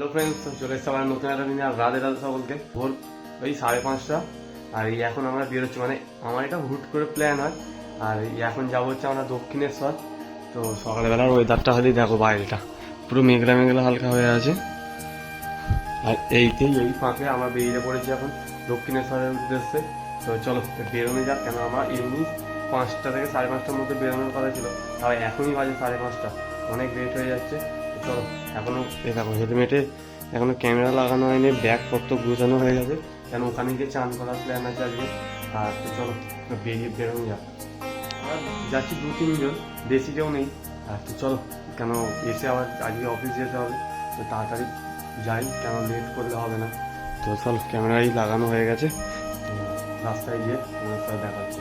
Hello friends চলে এসছে আমার নতুন একটা দিনে রাধে রাধে সকলকে। ভোর ওই সাড়ে পাঁচটা। আর এই এখন আমরা বেরোচ্ছি মানে আমার এটা হুট করে প্ল্যান হয়। আর এখন যাব হচ্ছে আমরা দক্ষিণেশ্বর। তো সকালবেলার ওয়েদারটা হলেই দেখো বাইরেটা। পুরো মেঘলা মেঘলা হালকা হয়ে আছে। আর এইতেই এই ফাঁকে আমরা বেরিয়ে পড়েছি এখন দক্ষিণেশ্বরের উদ্দেশ্যে। তো চলো বেরোনো যাক। কেন আমার এমনি পাঁচটা থেকে সাড়ে পাঁচটার মধ্যে বেরোনোর কথা ছিল। আর এখনই বাজে সাড়ে পাঁচটা। অনেক লেট হয়ে যাচ্ছে। চলো এখনও এ দেখো, হেলমেটে এখনও ক্যামেরা লাগানো হয়নি, ব্যাগপত্র গোছানো হয়ে গেছে। কেন, ওখানে গিয়ে চান করার প্ল্যান আছে আজকে। আর তো চলো বেরিয়ে বেরোনো যাক। যাচ্ছি দু, তিনজন বেশি কেউ নেই। আর তো চলো, কেন, এসে আবার আজকে অফিস যেতে হবে। তো তাড়াতাড়ি যাই, কেন লেট করলে হবে না। তো চল, ক্যামেরাই লাগানো হয়ে গেছে। রাস্তায় গিয়ে সাথে দেখাচ্ছি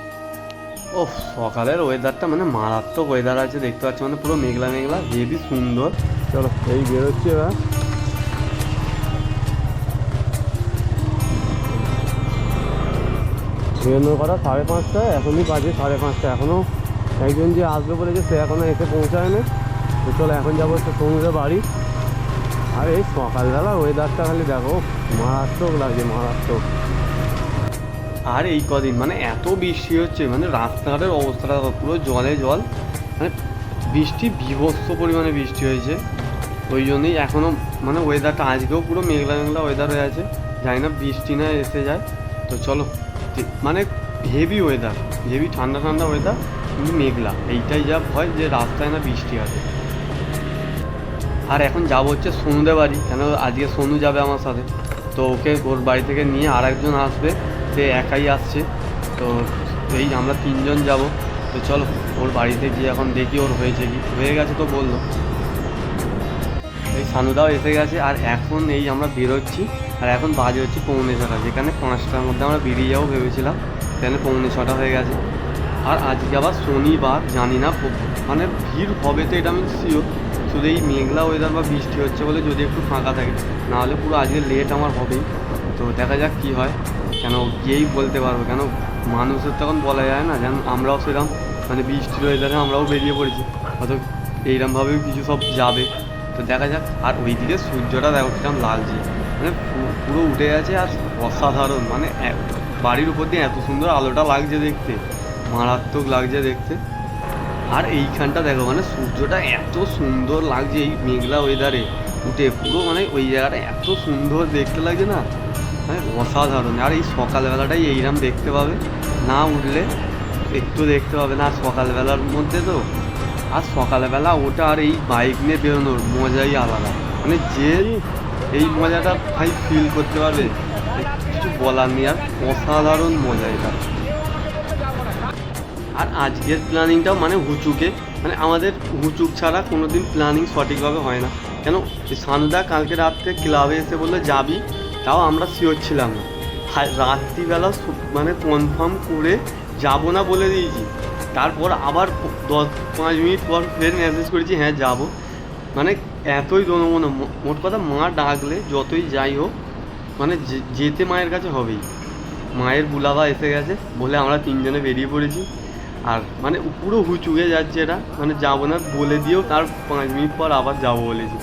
ও সকালের ওয়েদারটা মানে মারাত্মক ওয়েদার আছে, দেখতে পাচ্ছি মানে পুরো মেঘলা মেঘলা, হেবি সুন্দর। চলো, এই বেরোচ্ছি এবার। বেরোনোর কথা সাড়ে পাঁচটা এখনই বাজে সাড়ে পাঁচটা। এখনও একজন যে আসবে বলেছে সে এখনও এসে পৌঁছায়নি। তো চলো, এখন যাব হচ্ছে সমুদ্রের বাড়ি। আর, এই সকালবেলা ওয়েদারটা খালি দেখো, মারাত্মক লাগছে, মারাত্মক। আর এই কদিন মানে এত বৃষ্টি হচ্ছে মানে রাস্তাঘাটের অবস্থাটা পুরো জলে জল। মানে বৃষ্টি বিভৎস পরিমাণে বৃষ্টি হয়েছে। ওই জন্যই এখনও মানে ওয়েদারটা আজকেও পুরো মেঘলা মেঘলা ওয়েদার হয়ে আছে। জানি না বৃষ্টি না এসে যায়। তো চলো মানে হেভি ওয়েদার হেভি ঠান্ডা ঠান্ডা ওয়েদার কিন্তু মেঘলা। এইটাই যা ভয় যে রাস্তায় না বৃষ্টি আছে আর এখন যাব হচ্ছে সোনুদের বাড়ি, কেন আজকে সোনু যাবে আমার সাথে। তো ওকে ওর বাড়ি থেকে নিয়ে আর একজন আসবে। সে একাই আসছে। তো এই আমরা তিনজন যাব। তো চলো, ওর বাড়িতে গিয়ে এখন দেখি ওর হয়েছে কি। হয়ে গেছে তো বলল। এই সানুদাও এসে গেছে, আর এখন এই আমরা বেরোচ্ছি। আর এখন বাজে হচ্ছে পৌনে ছটা, যেখানে পাঁচটার মধ্যে আমরা বেরিয়ে যাব ভেবেছিলাম। সেখানে পৌনে ছটা হয়ে গেছে। আর আজকে আবার শনিবার, জানি না মানে ভিড় হবে তো, এটা আমি শিওর শুধু এই মেঘলা ওয়েদার বা বৃষ্টি হচ্ছে বলে যদি একটু ফাঁকা থাকে, নাহলে পুরো আজকে লেট আমার হবেই। তো দেখা যাক কি হয়। কেন গিয়েই বলতে পারব, কেন মানুষের তখন বলা যায় না, যেন আমরাও সেরকম মানে বৃষ্টির ওয়েদারে আমরাও বেরিয়ে পড়েছি। হয়তো এইরকমভাবেও কিছু সব যাবে। তো দেখা যাক, আর ওইদিকে সূর্যটা দেখো কীরকম লাগছে। মানে পুরো উঠে গেছে আর অসাধারণ মানে বাড়ির উপর দিয়ে এত সুন্দর আলোটা লাগছে দেখতে, মারাত্মক লাগছে দেখতে। আর এইখানটা দেখো মানে সূর্যটা এত সুন্দর লাগছে এই মেঘলা ওয়েদারে উঠে পুরো মানে ওই জায়গাটা এত সুন্দর দেখতে লাগছে না। মানে অসাধারণ। আর, এই সকালবেলাটাই এইরকম দেখতে পাবে। না উঠলে একটু দেখতে পাবে না, সকালবেলার মধ্যে তো। আর সকালবেলা ওটা আর এই বাইক নিয়ে বেরোনোর মজাই আলাদা। মানে যে এই মজাটা ভাই ফিল করতে পারবে, কিছু বলার নেই। আর অসাধারণ মজা এটা। আর আজকের প্ল্যানিংটাও মানে হুচুকে মানে আমাদের হুচুক ছাড়া কোনো দিন প্ল্যানিং সঠিকভাবে হয় না। কেন, সানুদা কালকে রাত্রে ক্লাবে এসে বলল, যাবি? তাও আমরা শিওর ছিলাম না। রাত্রিবেলা মানে কনফার্ম করে যাব না বলে দিয়েছি। তারপর আবার দশ, পাঁচ মিনিট পর ফের মেসেজ করেছি হ্যাঁ যাব। মানে এতই দনমন মোট কথা মা ডাকলে যতই যাই হোক মানে যেতে মায়ের কাছে হবেই। মায়ের বুলাবা এসে গেছে, বলে আমরা তিনজনে বেরিয়ে পড়েছি। আর মানে পুরো হুচুকে যাচ্ছে এটা মানে যাব না বলে দিয়েও তার পাঁচ মিনিট পর আবার যাব বলেছি।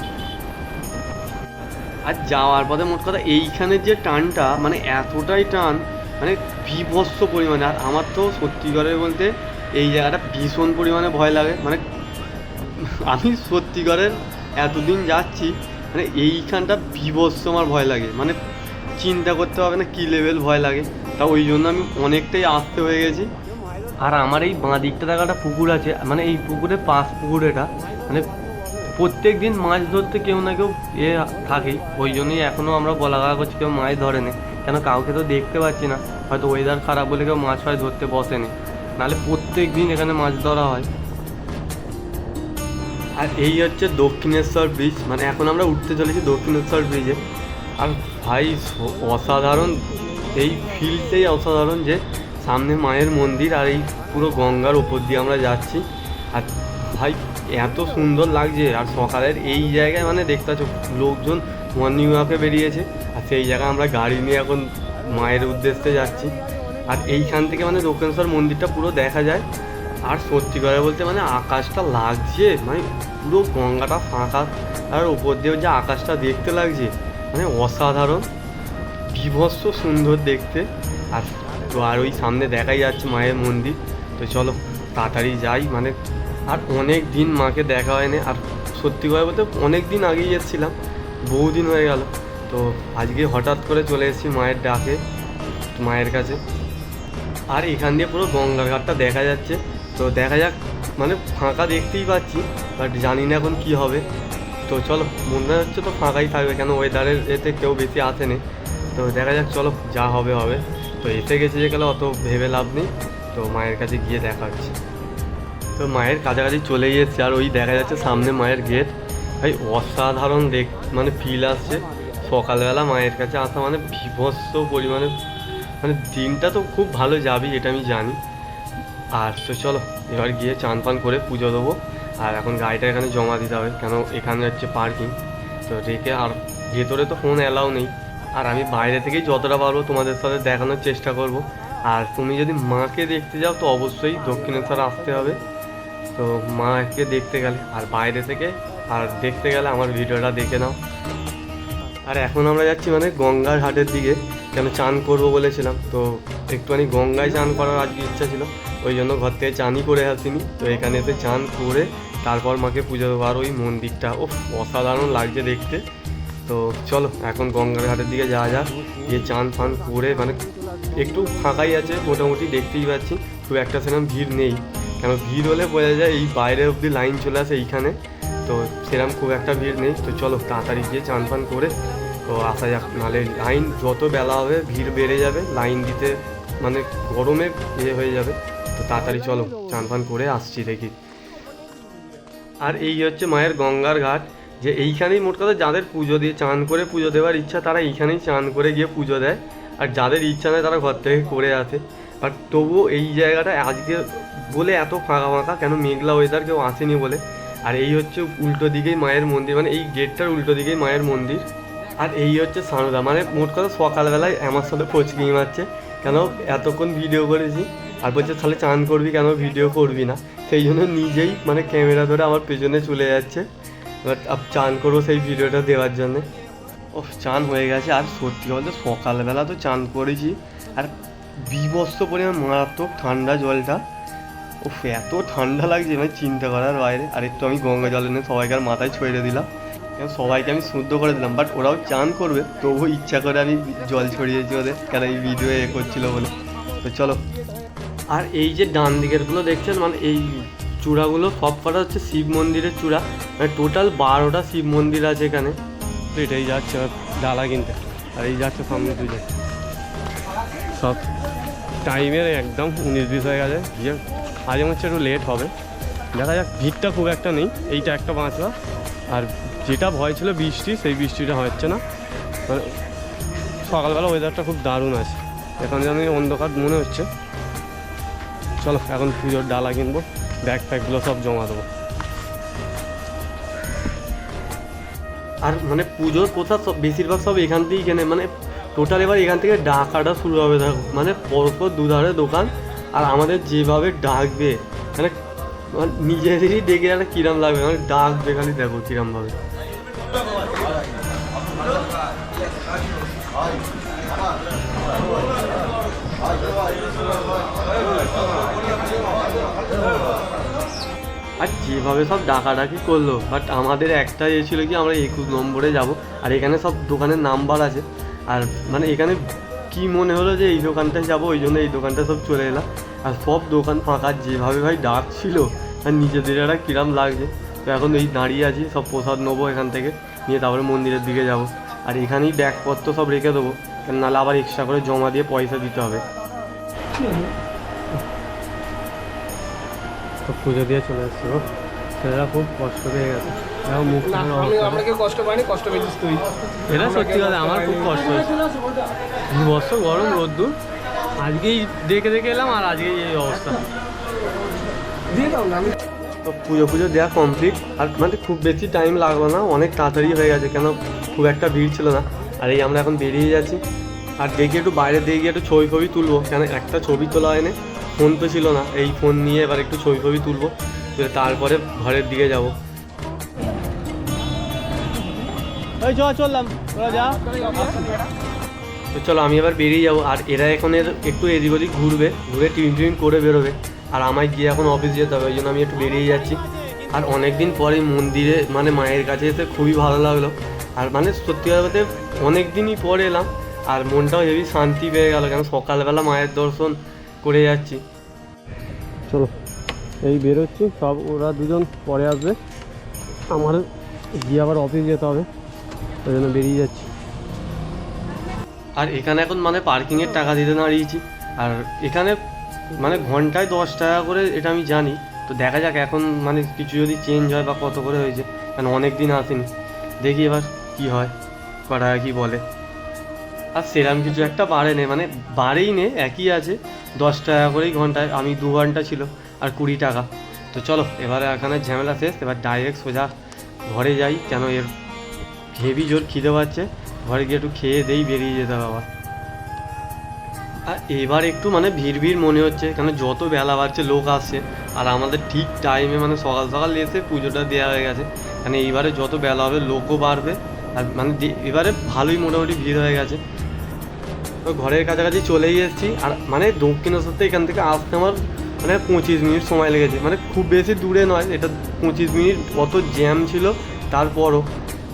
আর যাওয়ার পথে মোট কথা এইখানের যে টানটা মানে এতটাই টান মানে বিভৎস পরিমাণে। আর আমার তো সত্যিকারের বলতে এই জায়গাটা ভীষণ পরিমাণে ভয় লাগে। মানে আমি সত্যিকারের এতদিন যাচ্ছি মানে এইখানটা বিভৎস আমার ভয় লাগে। মানে চিন্তা করতে হবে না কী লেভেল ভয় লাগে। তা ওই জন্য আমি অনেকটাই আসতে হয়ে গেছি। আর আমার এই বাঁ দিকটা দেখা একটা পুকুর আছে। মানে এই পুকুরে পাশ পুকুর এটা। মানে প্রত্যেক দিন মাছ ধরতে কেউ না কেউ এ থাকেই। ওই জন্যই এখনও আমরা বলা গলা করছি কেউ মাছ ধরেনি। কেন কাউকে তো দেখতে পাচ্ছি না। হয়তো ওয়েদার খারাপ বলে কেউ মাছ ফাছ ধরতে বসেনি। নাহলে প্রত্যেক দিন এখানে মাছ ধরা হয়। আর এই হচ্ছে দক্ষিণেশ্বর ব্রিজ মানে এখন আমরা উঠতে চলেছি দক্ষিণেশ্বর ব্রিজে আর ভাই, অসাধারণ। এই ফিল্ডটাই অসাধারণ যে সামনে মায়ের মন্দির আর এই পুরো গঙ্গার ওপর দিয়ে আমরা যাচ্ছি। আর ভাই এত সুন্দর লাগছে। আর সকালের এই জায়গায় মানে দেখতে পাচ্ছ, লোকজন মর্নিং ওয়াকে বেরিয়েছে। আর সেই জায়গায় আমরা গাড়ি নিয়ে এখন মায়ের উদ্দেশ্যে যাচ্ছি। আর এইখান থেকে মানে দক্ষিণেশ্বর মন্দিরটা পুরো দেখা যায়। আর সত্যি করে বলতে মানে আকাশটা লাগছে মানে পুরো গঙ্গাটা ফাঁকা। আর উপর দিয়েও যে আকাশটা দেখতে লাগছে মানে অসাধারণ। বিভৎস সুন্দর দেখতে। আর তো আর ওই সামনে দেখাই যাচ্ছে মায়ের মন্দির। তো চলো, তাড়াতাড়ি যাই মানে আর অনেক দিন মাকে দেখা হয়নি। আর সত্যি কথা বলতে অনেক দিন আগেই এসেছিলাম বহুদিন হয়ে গেল। তো আজকে হঠাৎ করে চলে এসেছি মায়ের ডাকে, মায়ের কাছে। আর এখান দিয়ে পুরো গঙ্গার ঘাটটা দেখা যাচ্ছে। তো দেখা যাক মানে ফাঁকা দেখতেই পাচ্ছি বাট জানি না এখন কি হবে। তো চলো, মনে হচ্ছে তো ফাঁকাই থাকবে, কেন ওয়েদারের এতে কেউ বেশি আসেনি। তো দেখা যাক, চলো, যা হবে হবে। তো এসে গেছে যে গেলে, অত ভেবে লাভ নেই। তো মায়ের কাছে গিয়ে দেখা হচ্ছে। তো মায়ের কাছাকাছি চলে গিয়েছে আর ওই দেখা যাচ্ছে সামনে মায়ের গেট। ভাই অসাধারণ দেখ মানে ফিল আসছে। সকালবেলা মায়ের কাছে আসা মানে বিভৎস পরিমাণে। মানে দিনটা তো খুব ভালো যাবে, এটা আমি জানি। আর তো চলো, এবার গিয়ে চান পান করে পুজো দেবো। আর এখন গাড়িটা এখানে জমা দিতে হবে, কেন এখানে হচ্ছে পার্কিং তো রেখে আর ভেতরে তো ফোন অ্যালাউ নেই। আর আমি বাইরে থেকেই যতটা পারব তোমাদের সাথে দেখানোর চেষ্টা করব। আর তুমি যদি মাকে দেখতে যাও তো অবশ্যই দক্ষিণেশ্বর আসতে হবে। তো মাকে দেখতে গেলে আর বাইরে থেকে, আর দেখতে গেলে আমার ভিডিওটা দেখে নাও। আর এখন আমরা যাচ্ছি মানে গঙ্গার হাটের দিকে, কেন চান করব বলেছিলাম। তো একটুখানি গঙ্গায় চান করার আজকে ইচ্ছা ছিল, ওই জন্য ঘর থেকে চানই করে আসিনি। তো এখানে এসে চান করে তারপর মাকে পুজো দেবো। আর ওই মন্দিরটা ও অসাধারণ লাগছে দেখতে। তো চলো, এখন গঙ্গার ঘাটের দিকে যাওয়া যাক। গিয়ে চান ফান করে মানে একটু ফাঁকাই আছে, মোটামুটি দেখতেই পাচ্ছি। খুব একটা সেরকম ভিড় নেই। কেন ভিড় হলে বোঝা যায় এই বাইরে অবধি লাইন চলে আসে এইখানে। তো সেরকম খুব একটা ভিড় নেই। তো চলো তাড়াতাড়ি গিয়ে চান ফান করে, তো আসা যাক। নাহলে লাইন যত বেলা হবে ভিড় বেড়ে যাবে, লাইন দিতে মানে গরমে ইয়ে হয়ে যাবে। তো তাড়াতাড়ি চলো চান ফান করে আসছি দেখি। আর এই হচ্ছে মায়ের গঙ্গার ঘাট। যে এইখানেই মোট কথা যাদের পুজো দিয়ে চান করে পুজো দেওয়ার ইচ্ছা, তারা এইখানেই চান করে গিয়ে পুজো দেয়। আর যাদের ইচ্ছা নেই তারা ঘর থেকে করে আসে। বাট তবুও এই জায়গাটা আজকে বলে এত ফাঁকা ফাঁকা, কেন মেঘলা ওয়েদার কেউ আসেনি বলে। আর এই হচ্ছে উল্টো দিকেই মায়ের মন্দির মানে এই গেটটার উল্টো দিকেই মায়ের মন্দির। আর এই হচ্ছে সানুদা মানে মোট কথা সকালবেলায় আমার সাথে ফচকি মারছে, কেন এতক্ষণ ভিডিও করেছি। আর বলছে, তাহলে চান করবি কেন? ভিডিও করবি না। সেই জন্য নিজেই মানে ক্যামেরা ধরে আমার পেছনে চলে যাচ্ছে। আপ চান করব সেই ভিডিওটা দেওয়ার জন্যে। ও চান হয়ে গেছে। আর সত্যি বলতে সকালবেলা তো চান করেছি। আর বিবস্ত পরিমাণ মারাত্মক ঠান্ডা জলটা। ও এত ঠান্ডা লাগছে মানে চিন্তা করার বাইরে। আর একটু আমি গঙ্গা জল এনে সবাইকার মাথায় ছড়িয়ে দিলাম। এবং সবাইকে আমি শুদ্ধ করে দিলাম বাট ওরাও চান করবে, তবুও ইচ্ছা করে আমি জল ছড়িয়েছি ওদের, কেন এই ভিডিও এ করছিল বলে। তো চলো। আর এই যে ডান দিকেরগুলো দেখছেন মানে এই চূড়াগুলো, সব কটা হচ্ছে শিব মন্দিরের চূড়া। মানে টোটাল বারোটা শিব মন্দির আছে এখানে। তো এটাই যাচ্ছে ডালা কিনতে। আর এই যাচ্ছে সামনে দুজন। সব টাইমের একদম বিশ হয়ে গেছে। গিয়ে আজ হচ্ছে একটু লেট হবে। দেখা যাক, ভিড়টা খুব একটা নেই, এইটা একটা বাঁচবা আর যেটা ভয় ছিল বৃষ্টি, সেই বৃষ্টিটা হচ্ছে না। মানে সকালবেলা ওয়েদারটা খুব দারুণ আছে। এখন যেন অন্ধকার মনে হচ্ছে। চলো, এখন পুজোর ডালা কিনবো ব্যাগ ফ্যাগগুলো সব জমা দেবো। আর মানে পুজোর প্রসাদ সব, বেশিরভাগ সব এখান থেকেই কেনে মানে টোটাল এবার এখান থেকে ডাকাটা শুরু হবে, দেখো। মানে পরপর দুধারে দোকান, আর আমাদের যেভাবে ডাকবে মানে মানে নিজেদেরই ডেকে একটা কিরাম লাগবে মানে ডাকবে খালি দেখো কিরামভাবে। আর যেভাবে সব ডাকাডাকি করল বাট আমাদের একটা ইয়ে ছিল কি, আমরা একুশ নম্বরে যাব, আর এখানে সব দোকানের নাম্বার আছে। আর মানে এখানে কি মনে হলো যে এই দোকানটায় যাব, ওই জন্য এই দোকানটা সব চলে এলাম। আর সব দোকান ফাঁকা, যেভাবে ভাই ডাক ছিল, আর নিজেদের একটা কিরাম লাগছে। তো এখন এই দাঁড়িয়ে আছি, সব প্রসাদ নেব এখান থেকে, নিয়ে তারপরে মন্দিরের দিকে যাব। আর এখানেই ব্যাগপত্র সব রেখে দেবো কেন নাহলে আবার এক্সট্রা করে জমা দিয়ে পয়সা দিতে হবে। পুজো দিয়ে চলে এসছি গো। ছেলেরা খুব কষ্ট পেয়ে গেছে। দেখো মুখ না চোখের আমি অবস্থা। আমরা কেউ কষ্ট পাইনি কষ্ট পেয়েছিস তুই। এটা সত্যি কথা আমার খুব কষ্ট হয়েছে। গরম রোদ্দুর। আজকেই দেখে দেখে এলাম আর আজকেই এই অবস্থা। তো পুজো পুজো দেওয়া কমপ্লিট আর মানে খুব বেশি টাইম লাগল না অনেক তাড়াতাড়ি হয়ে গেছে কেন খুব একটা ভিড় ছিল না। আর এই আমরা এখন বেরিয়ে যাচ্ছি। আর দেখি একটু বাইরে দিয়ে গিয়ে একটু ছবি ফবি তুলবো। কেন একটা ছবি তোলা হয়নি ফোন তো ছিল না। এই ফোন নিয়ে এবার একটু ছবি ছবি তুলবো। তুলে তারপরে ঘরের দিকে যাব। এই চ চললাম। তোরা যা। তো চলো আমি এবার বেরিয়ে যাব। আর এরা এখন এর একটু এদিক ওদিক ঘুরবে ঘুরে টিম টিম করে বেরোবে। আর আমায় গিয়ে এখন অফিস যেতে হবে ওই জন্য আমি একটু বেরিয়ে যাচ্ছি। আর অনেক দিন পরে মন্দিরে মানে মায়ের কাছে যেতে খুবই ভালো লাগল। আর মানে সত্যি কথা বলতে অনেক দিনই পরে এলাম। আর মনটাও হেভি শান্তি পেয়ে গেল কেন সকালবেলা মায়ের দর্শন করে যাচ্ছি। চলো। এই বেরোচ্ছি, সব ওরা দুজন পরে আসবে। আমার গিয়ে আবার অফিস যেতে হবে, ওই জন্য বেরিয়ে যাচ্ছি। আর এখানে এখন মানে পার্কিংয়ের টাকা দিতে দাঁড়িয়েছি। আর এখানে মানে ঘন্টায় দশ টাকা করে এটা আমি জানি। তো দেখা যাক এখন মানে কিছু যদি চেঞ্জ হয় বা কত করে হয়েছে, কারণ অনেক দিন আসেনি। দেখি এবার কি হয় কটা কি বলে। আর সেরাম কিছু একটা বাড়ে নে মানে বাড়েই নে, একই আছে। দশ টাকা করেই ঘন্টায়, আমি দু ঘণ্টা ছিল। আর কুড়ি টাকা। তো চলো, এবারে এখানে ঝামেলা শেষ, এবার ডাইরেক্ট সোজা ঘরে যাই। কেন এর হেভি জোর খিদে পাচ্ছে? ঘরে গিয়ে একটু খেয়ে দেই, বেরিয়ে যেতে হবে আবার। আর এবার একটু মানে ভিড় ভিড় মনে হচ্ছে, কেন যত বেলা বাড়ছে, লোক আসছে। আর আমাদের ঠিক টাইমে মানে সকাল সকাল এসে পুজোটা দেওয়া হয়ে গেছে। মানে এইবারে যত বেলা হবে, লোকও বাড়বে। আর মানে এবারে ভালোই মোটামুটি ভিড় হয়ে গেছে। তো ঘরের কাছাকাছি চলেই এসেছি। আর মানে দক্ষিণেশ্বর থেকে এখান থেকে আসতে আমার মানে পঁচিশ মিনিট সময় লেগেছে। মানে খুব বেশি দূরে নয়, এটা পঁচিশ মিনিট অত জ্যাম ছিল, তারপরও।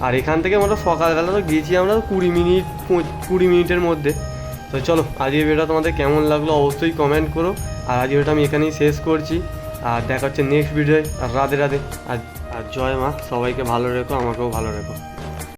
আর এখান থেকে আমরা সকালবেলা তো গেছি আমরা কুড়ি মিনিট কুড়ি মিনিটের মধ্যে। তো চলো, আজকের ভিডিওটা তোমাদের কেমন লাগল অবশ্যই কমেন্ট করো। আর আজকের ভিডিওটা আমি এখানেই শেষ করছি। আর দেখা হচ্ছে নেক্সট ভিডিওয় আর রাধে রাধে। আর আর জয় মা, সবাইকে ভালো রেখো, আমাকেও ভালো রেখো।